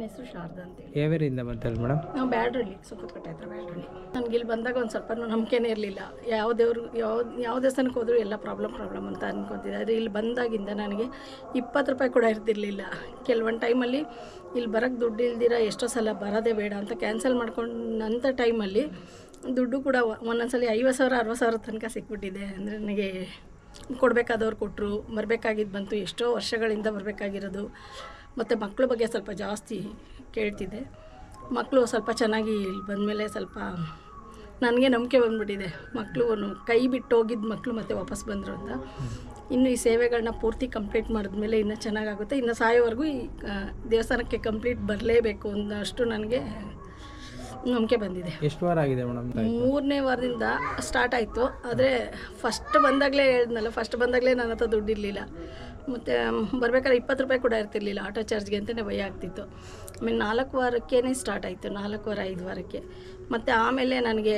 ನನ್ನ ಹೆಸರು ಶಾರದಾ ಅಂತೇಳಿ ಯಾವ್ಯಾರಿಂದ ಬಂತಲ್ಲ ಮೇಡಮ್? ನಾವು ಬ್ಯಾಡ್ರಲ್ಲಿ ಸುಕ್ಕತ್ಕಟ್ಟೆ ಹತ್ರ ಬ್ಯಾಡ್ರಳ್ಳಿ ನನಗೆ ಇಲ್ಲಿ ಬಂದಾಗ ಒಂದು ಸ್ವಲ್ಪ ನಂಬಿಕೆನೇ ಇರಲಿಲ್ಲ. ಯಾವ ದೇವ್ರು ಯಾವ ಯಾವ ದೇವಸ್ಥಾನಕ್ಕೆ ಹೋದರೂ ಎಲ್ಲ ಪ್ರಾಬ್ಲಮ್ ಪ್ರಾಬ್ಲಮ್ ಅಂತ ಅನ್ಕೊತಿದ್ದೆ. ಆದರೆ ಇಲ್ಲಿ ಬಂದಾಗಿಂದ ನನಗೆ ಇಪ್ಪತ್ತು ರೂಪಾಯಿ ಕೂಡ ಇರ್ತಿರಲಿಲ್ಲ. ಕೆಲವೊಂದು ಟೈಮಲ್ಲಿ ಇಲ್ಲಿ ಬರೋಕ್ಕೆ ದುಡ್ಡು ಇಲ್ದಿರ ಎಷ್ಟೋ ಸಲ ಬರೋದೇ ಬೇಡ ಅಂತ ಕ್ಯಾನ್ಸಲ್ ಮಾಡ್ಕೊಂಡಂಥ ಟೈಮಲ್ಲಿ ದುಡ್ಡು ಕೂಡ ಒಂದೊಂದ್ಸಲಿ ಐವತ್ತು ಸಾವಿರ ಅರವತ್ತು ಸಾವಿರ ತನಕ ಸಿಕ್ಬಿಟ್ಟಿದೆ. ಅಂದರೆ ನನಗೆ ಕೊಡಬೇಕಾದವ್ರು ಕೊಟ್ಟರು ಬರಬೇಕಾಗಿದ್ದು ಬಂತು ಎಷ್ಟೋ ವರ್ಷಗಳಿಂದ ಬರಬೇಕಾಗಿರೋದು. ಮತ್ತು ಮಕ್ಕಳ ಬಗ್ಗೆ ಸ್ವಲ್ಪ ಜಾಸ್ತಿ ಕೇಳ್ತಿದ್ದೆ. ಮಕ್ಕಳು ಸ್ವಲ್ಪ ಚೆನ್ನಾಗಿ ಇಲ್ಲಿ ಬಂದಮೇಲೆ ಸ್ವಲ್ಪ ನನಗೆ ನಂಬಿಕೆ ಬಂದ್ಬಿಟ್ಟಿದೆ. ಮಕ್ಕಳು ಕೈ ಬಿಟ್ಟು ಹೋಗಿದ್ದ ಮಕ್ಕಳು ಮತ್ತೆ ವಾಪಸ್ ಬಂದರು ಅಂತ. ಇನ್ನು ಈ ಸೇವೆಗಳನ್ನ ಪೂರ್ತಿ ಕಂಪ್ಲೀಟ್ ಮಾಡಿದ್ಮೇಲೆ ಇನ್ನೂ ಚೆನ್ನಾಗಾಗುತ್ತೆ. ಇನ್ನು ಸಾಯೋವರೆಗೂ ಈ ದೇವಸ್ಥಾನಕ್ಕೆ ಕಂಪ್ಲೀಟ್ ಬರಲೇಬೇಕು ಅನ್ನೋಷ್ಟು ನನಗೆ ನಂಬಿಕೆ ಬಂದಿದೆ. ಎಷ್ಟು ವಾರ ಆಗಿದೆ ಮೇಡಮ್ ಮೂರನೇ ವಾರದಿಂದ ಸ್ಟಾರ್ಟ್ ಆಯಿತು. ಆದರೆ ಫಸ್ಟ್ ಬಂದಾಗಲೇ ಹೇಳಿದ್ನಲ್ಲ ಫಸ್ಟ್ ಬಂದಾಗಲೇ ನನ್ನ ಹತ್ರ ದುಡ್ಡು ಇರಲಿಲ್ಲ ಮತ್ತು ಬರಬೇಕಾದ್ರೆ ಇಪ್ಪತ್ತು ರೂಪಾಯಿ ಕೂಡ ಇರ್ತಿರ್ಲಿಲ್ಲ ಆಟೋ ಚಾರ್ಜ್ಗೆ ಅಂತಲೇ ಭಯ ಆಗ್ತಿತ್ತು. ಆಮೇಲೆ ನಾಲ್ಕು ವಾರಕ್ಕೇ ಸ್ಟಾರ್ಟ್ ಆಯಿತು, ನಾಲ್ಕು ವಾರ, ಐದು ವಾರಕ್ಕೆ. ಮತ್ತು ಆಮೇಲೆ ನನಗೆ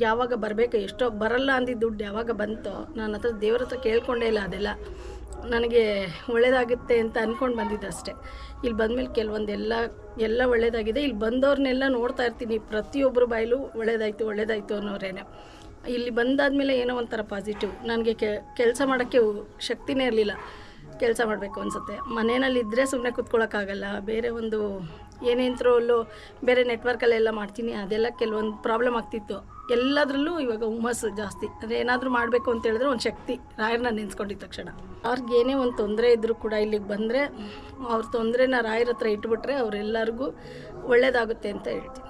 ಯಾವಾಗ ಬರಬೇಕು, ಎಷ್ಟೋ ಬರಲ್ಲ ಅಂದಿದ್ದ ದುಡ್ಡು ಯಾವಾಗ ಬಂತೋ ನನ್ನ ಹತ್ರ ದೇವ್ರ ಹತ್ರ ಕೇಳ್ಕೊಂಡೇ ಇಲ್ಲ ಅದೆಲ್ಲ. ನನಗೆ ಒಳ್ಳೇದಾಗುತ್ತೆ ಅಂತ ಅಂದ್ಕೊಂಡು ಬಂದಿದ್ದೆ ಅಷ್ಟೇ. ಇಲ್ಲಿ ಬಂದಮೇಲೆ ಕೆಲವೊಂದೆಲ್ಲ, ಎಲ್ಲ ಒಳ್ಳೇದಾಗಿದೆ. ಇಲ್ಲಿ ಬಂದವ್ರನ್ನೆಲ್ಲ ನೋಡ್ತಾ ಇರ್ತೀನಿ ಪ್ರತಿಯೊಬ್ಬರು ಬಾಯಲ್ಲೂ ಒಳ್ಳೇದಾಯಿತು ಒಳ್ಳೇದಾಯಿತು ಅನ್ನೋರೇನೆ. ಇಲ್ಲಿ ಬಂದಾದಮೇಲೆ ಏನೋ ಒಂಥರ ಪಾಸಿಟಿವ್ ನನಗೆ ಕೆಲಸ ಮಾಡೋಕ್ಕೆ ಶಕ್ತಿನೇ ಇರಲಿಲ್ಲ. ಕೆಲಸ ಮಾಡಬೇಕು ಅನಿಸುತ್ತೆ. ಮನೆಯಲ್ಲಿದ್ದರೆ ಸುಮ್ಮನೆ ಕೂತ್ಕೊಳ್ಳೋಕ್ಕಾಗಲ್ಲ ಬೇರೆ ಒಂದು ಏನೇಂತ್ರಲ್ಲೂ ಬೇರೆ ನೆಟ್ವರ್ಕಲ್ಲೆಲ್ಲ ಮಾಡ್ತೀನಿ. ಅದೆಲ್ಲ ಕೆಲವೊಂದು ಪ್ರಾಬ್ಲಮ್ ಆಗ್ತಿತ್ತು. ಎಲ್ಲದರಲ್ಲೂ ಇವಾಗ ಹುಮ್ಮಸ್ಸು ಜಾಸ್ತಿ. ಅಂದರೆ ಏನಾದರೂ ಮಾಡಬೇಕು ಅಂತ ಹೇಳಿದ್ರೆ ಒಂದು ಶಕ್ತಿ. ರಾಯರನ್ನ ನೆನೆಸ್ಕೊಂಡಿದ್ದ ತಕ್ಷಣ. ಅವ್ರಿಗೆ ಏನೇ ಒಂದು ತೊಂದರೆ ಇದ್ದರೂ ಕೂಡ ಇಲ್ಲಿಗೆ ಬಂದರೆ ಅವ್ರ ತೊಂದರೆನ ರಾಯರ ಹತ್ರ ಇಟ್ಬಿಟ್ರೆ ಅವರೆಲ್ಲರಿಗೂ ಒಳ್ಳೆಯದಾಗುತ್ತೆ ಅಂತ ಹೇಳ್ತೀನಿ.